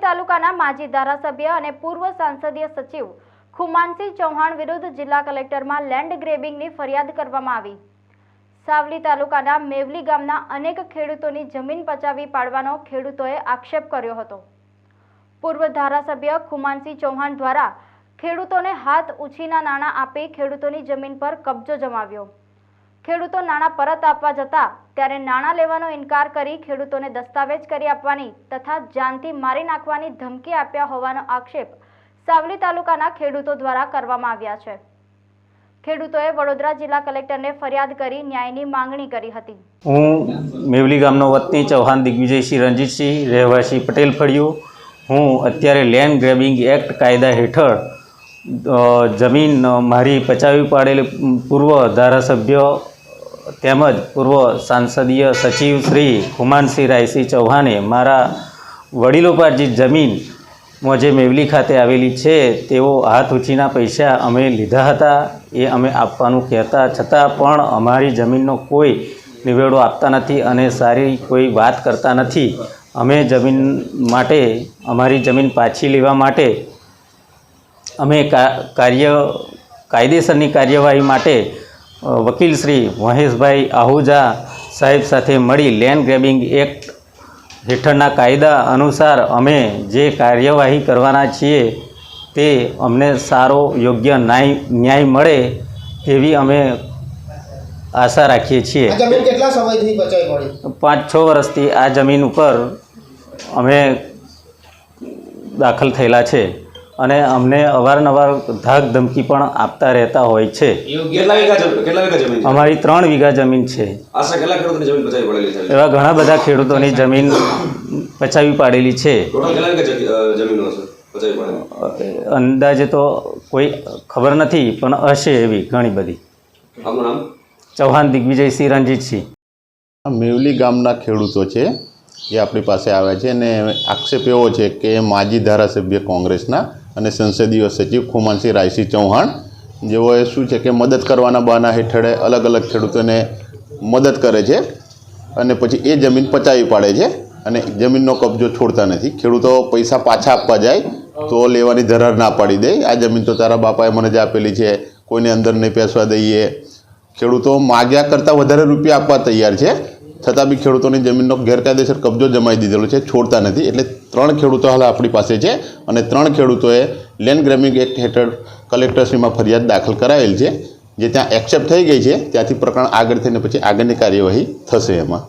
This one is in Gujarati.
તાલુકાના માજી ધારાસભ્ય અને પૂર્વ સાંસદીય સચિવ ખુમાનસિંહ ચૌહાણ વિરુદ્ધ જિલ્લા કલેક્ટરમાં લેન્ડ ગ્રેબિંગની ફરિયાદ કરવામાં આવી. સાવલી તાલુકાના મેવલી ગામના અનેક ખેડૂતોની જમીન પચાવી પાડવાનો ખેડૂતોએ આક્ષેપ કર્યો હતો. પૂર્વ ધારાસભ્ય ખુમાનસિંહ ચૌહાણ દ્વારા ખેડૂતોને હાથ ઉછીના નાણાં આપી ખેડૂતોની જમીન પર કબજો જમાવ્યો. ખેડૂતો નાણાં પરત આપવા જતા ત્યારે નાણાં લેવાનો ઇનકાર કરી ખેડૂતોને દસ્તાવેજ કરી આપવાની તથા જાનથી મારી નાખવાની ધમકી આપ્યા હોવાનો આક્ષેપ સાવલી તાલુકાના ખેડૂતો દ્વારા કરવામાં આવ્યા છે. ખેડૂતોએ વડોદરા જિલ્લા કલેક્ટરને ફરિયાદ કરી ન્યાયની માંગણી કરી હતી. હું મેવલી ગામનો વતની ચૌહાણ દિગ્વિજયસિંહ રણજીતસિંહ રહેવાસી પટેલ ફળિયું. હું અત્યારે લેન્ડ ગ્રેબિંગ એક્ટ કાયદા હેઠળ જમીન મારી પચાવી પાડેલી પૂર્વ ધારાસભ્ય તેમજ પૂર્વ સાંસદીય સચિવ શ્રી હુમાનસિંહ રાયસિંહ ચૌહાણે મારા વડીલોપાર્જિત જમીન જમીનમાં જે મેવલી ખાતે આવેલી છે, તેઓ હાથ ઉછીના પૈસા અમે લીધા હતા, એ અમે આપવાનું કહેતા છતાં પણ અમારી જમીનનો કોઈ નિવેડો આપતા નથી અને સારી કોઈ વાત કરતા નથી. અમે જમીન માટે, અમારી જમીન પાછી લેવા માટે, અમે કાર્ય, કાયદેસરની કાર્યવાહી માટે વકીલ શ્રી મહેશભાઈ આહુજા સાહેબ સાથે મળી લેન્ડ ગ્રેબિંગ એક્ટ હેઠળના કાયદા અનુસાર અમે જે કાર્યવાહી કરવાના છીએ તે અમને સારો યોગ્ય ન્યાય ન્યાય મળે તેવી અમે આશા રાખીએ છીએ. કેટલા સમયથી પાંચ છ વર્ષથી આ જમીન ઉપર અમે દાખલ થયેલા છે. અને અમને અવારનવાર ધાક ધમકી પણ આપતા રહેતા હોય છે. અમારી ત્રણ વીઘા જમીન છે. એવા ઘણા બધા ખેડૂતોની જમીન પચાવી પાડેલી છે. અંદાજે તો કોઈ ખબર નથી પણ હશે એવી ઘણી બધી. ચૌહાણ દિગ્વિજયસિંહ રણજીતસિંહ મેવલી ગામના ખેડૂતો છે જે આપણી પાસે આવ્યા છે અને આક્ષેપ એવો છે કે માજી ધારાસભ્ય કોંગ્રેસના અને સંસદીય સચિવ ખુમાનસિંહ રાયસિંહ ચૌહાણ, જેઓએ શું છે કે મદદ કરવાના બહાના હેઠળે અલગ અલગ ખેડૂતોને મદદ કરે છે અને પછી એ જમીન પચાવી પાડે છે અને જમીનનો કબજો છોડતા નથી. ખેડૂતો પૈસા પાછા આપવા જાય તો લેવાની ધરાર ના પાડી દે. આ જમીન તો તારા બાપાએ મને જ આપેલી છે, કોઈને અંદર નહીં પેસવા દઈએ. ખેડૂતો માગ્યા કરતાં વધારે રૂપિયા આપવા તૈયાર છે. છતાં બી ખેડૂતોની જમીનનો ગેરકાયદેસર કબજો જમાઈ દીધેલો છે, છોડતા નથી. એટલે ત્રણ ખેડૂતો હાલ આપણી પાસે છે અને ત્રણ ખેડૂતોએ લેન્ડ ગ્રેમિંગ એક્ટ હેઠળ કલેક્ટરશ્રીમાં ફરિયાદ દાખલ કરાવેલ છે, જે ત્યાં એક્સેપ્ટ થઈ ગઈ છે. ત્યાંથી પ્રકરણ આગળ થઈને પછી આગળની કાર્યવાહી થશે એમાં.